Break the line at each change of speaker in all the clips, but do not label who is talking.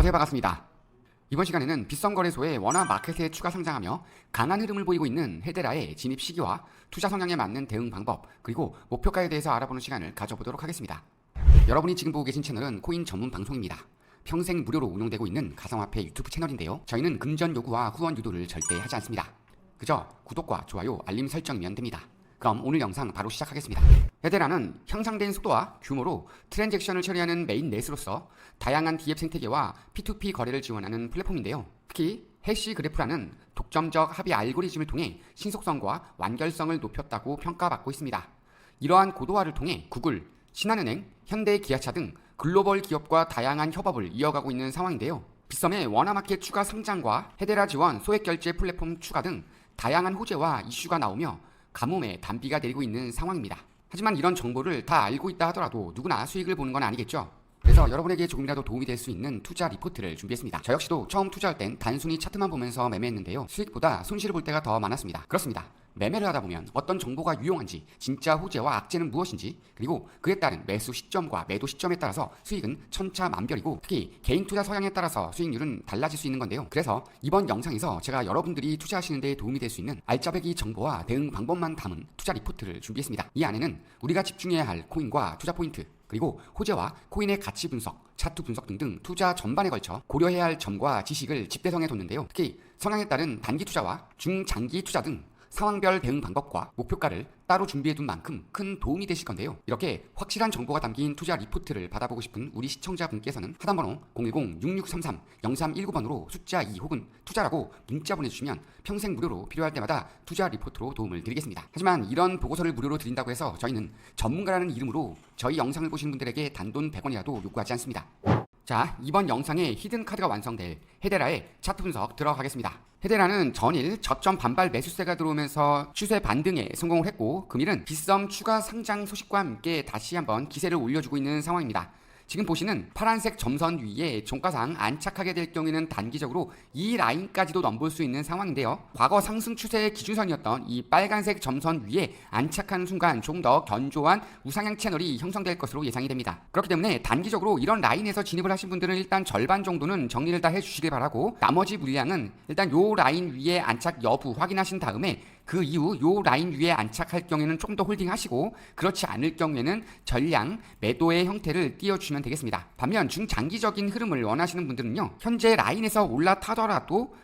안녕하세요 반갑습니다. 이번 시간에는 빗썸거래소의 원화 마켓에 추가 상장하며 강한 흐름을 보이고 있는 헤데라의 진입 시기와 투자 성향에 맞는 대응 방법 그리고 목표가에 대해서 알아보는 시간을 가져보도록 하겠습니다. 여러분이 지금 보고 계신 채널은 코인 전문 방송입니다. 평생 무료로 운영되고 있는 가상화폐 유튜브 채널인데요. 저희는 금전 요구와 후원 유도를 절대 하지 않습니다. 그저 구독과 좋아요, 알림 설정이면 됩니다. 그럼 오늘 영상 바로 시작하겠습니다. 헤데라는 향상된 속도와 규모로 트랜잭션을 처리하는 메인 넷으로서 다양한 DF 생태계와 P2P 거래를 지원하는 플랫폼인데요. 특히 해시 그래프라는 독점적 합의 알고리즘을 통해 신속성과 완결성을 높였다고 평가받고 있습니다. 이러한 고도화를 통해 구글, 신한은행, 현대 기아차 등 글로벌 기업과 다양한 협업을 이어가고 있는 상황인데요. 빗썸의 원화마켓 추가 상장과 헤데라 지원 소액 결제 플랫폼 추가 등 다양한 호재와 이슈가 나오며 가뭄에 단비가 내리고 있는 상황입니다. 하지만 이런 정보를 다 알고 있다 하더라도 누구나 수익을 보는 건 아니겠죠. 그래서 여러분에게 조금이라도 도움이 될 수 있는 투자 리포트를 준비했습니다. 저 역시도 처음 투자할 땐 단순히 차트만 보면서 매매했는데요. 수익보다 손실을 볼 때가 더 많았습니다. 그렇습니다. 매매를 하다 보면 어떤 정보가 유용한지, 진짜 호재와 악재는 무엇인지, 그리고 그에 따른 매수 시점과 매도 시점에 따라서 수익은 천차만별이고 특히 개인 투자 성향에 따라서 수익률은 달라질 수 있는 건데요. 그래서 이번 영상에서 제가 여러분들이 투자하시는 데 도움이 될 수 있는 알짜배기 정보와 대응 방법만 담은 투자 리포트를 준비했습니다. 이 안에는 우리가 집중해야 할 코인과 투자 포인트, 그리고 호재와 코인의 가치 분석, 차트 분석 등등 투자 전반에 걸쳐 고려해야 할 점과 지식을 집대성해 뒀는데요. 특히 성향에 따른 단기 투자와 중장기 투자 등 상황별 대응 방법과 목표가를 따로 준비해 둔 만큼 큰 도움이 되실 건데요. 이렇게 확실한 정보가 담긴 투자 리포트를 받아보고 싶은 우리 시청자분께서는 하단번호 010-6633-0319번으로 숫자 2 혹은 투자라고 문자 보내주시면 평생 무료로 필요할 때마다 투자 리포트로 도움을 드리겠습니다. 하지만 이런 보고서를 무료로 드린다고 해서 저희는 전문가라는 이름으로 저희 영상을 보시는 분들에게 단돈 100원이라도 요구하지 않습니다. 자, 이번 영상에 히든 카드가 완성될 헤데라의 차트 분석 들어가겠습니다. 헤데라는 전일 저점 반발 매수세가 들어오면서 추세 반등에 성공을 했고 금일은 빗썸 추가 상장 소식과 함께 다시 한번 기세를 올려주고 있는 상황입니다. 지금 보시는 파란색 점선 위에 종가상 안착하게 될 경우에는 단기적으로 이 라인까지도 넘볼 수 있는 상황인데요. 과거 상승 추세의 기준선이었던 이 빨간색 점선 위에 안착하는 순간 좀 더 견조한 우상향 채널이 형성될 것으로 예상이 됩니다. 그렇기 때문에 단기적으로 이런 라인에서 진입을 하신 분들은 일단 절반 정도는 정리를 다 해주시길 바라고 나머지 물량은 일단 요 라인 위에 안착 여부 확인하신 다음에 그 이후 요 라인 위에 안착할 경우에는 좀 더 홀딩하시고 그렇지 않을 경우에는 전량 매도의 형태를 띄워주시면 되겠습니다. 반면 중장기적인 흐름을 원하시는 분들은요 현재 라인에서 올라타더라도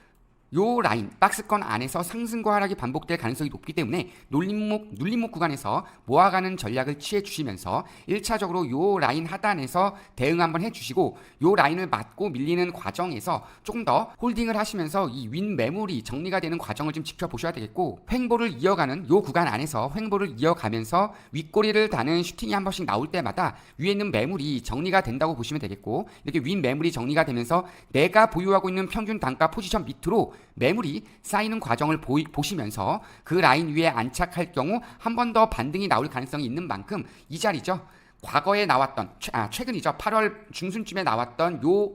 요 라인 박스권 안에서 상승과 하락이 반복될 가능성이 높기 때문에 눌림목 눌림목 구간에서 모아가는 전략을 취해 주시면서 1차적으로 요 라인 하단에서 대응 한번 해 주시고 요 라인을 맞고 밀리는 과정에서 조금 더 홀딩을 하시면서 이 윈 매물이 정리가 되는 과정을 좀 지켜보셔야 되겠고 횡보를 이어가는 요 구간 안에서 횡보를 이어가면서 윗꼬리를 다는 슈팅이 한 번씩 나올 때마다 위에 있는 매물이 정리가 된다고 보시면 되겠고 이렇게 윈 매물이 정리가 되면서 내가 보유하고 있는 평균 단가 포지션 밑으로 매물이 쌓이는 과정을 보이, 보시면서 그 라인 위에 안착할 경우 한 번 더 반등이 나올 가능성이 있는 만큼 이 자리죠. 과거에 나왔던 최, 아, 최근이죠. 8월 중순쯤에 나왔던 요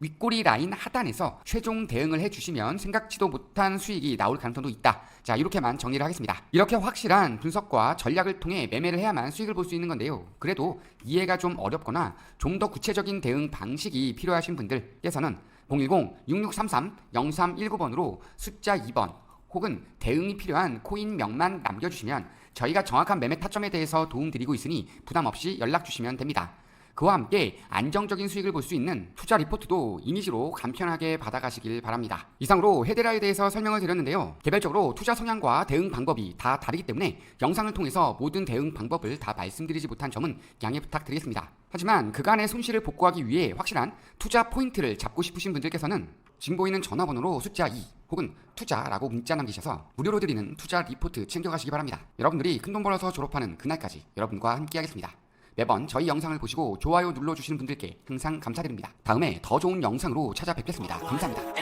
윗꼬리 라인 하단에서 최종 대응을 해주시면 생각지도 못한 수익이 나올 가능성도 있다. 자 이렇게만 정리를 하겠습니다. 이렇게 확실한 분석과 전략을 통해 매매를 해야만 수익을 볼 수 있는 건데요. 그래도 이해가 좀 어렵거나 좀 더 구체적인 대응 방식이 필요하신 분들께서는 010-6633-0319번으로 숫자 2번 혹은 대응이 필요한 코인명만 남겨주시면 저희가 정확한 매매 타점에 대해서 도움드리고 있으니 부담 없이 연락 주시면 됩니다. 그와 함께 안정적인 수익을 볼 수 있는 투자 리포트도 이미지로 간편하게 받아가시길 바랍니다. 이상으로 헤데라에 대해서 설명을 드렸는데요. 개별적으로 투자 성향과 대응 방법이 다 다르기 때문에 영상을 통해서 모든 대응 방법을 다 말씀드리지 못한 점은 양해 부탁드리겠습니다. 하지만 그간의 손실을 복구하기 위해 확실한 투자 포인트를 잡고 싶으신 분들께서는 지금 보이는 전화번호로 숫자 2 혹은 투자라고 문자 남기셔서 무료로 드리는 투자 리포트 챙겨가시기 바랍니다. 여러분들이 큰 돈 벌어서 졸업하는 그날까지 여러분과 함께하겠습니다. 매번 저희 영상을 보시고 좋아요 눌러주시는 분들께 항상 감사드립니다. 다음에 더 좋은 영상으로 찾아뵙겠습니다. 감사합니다.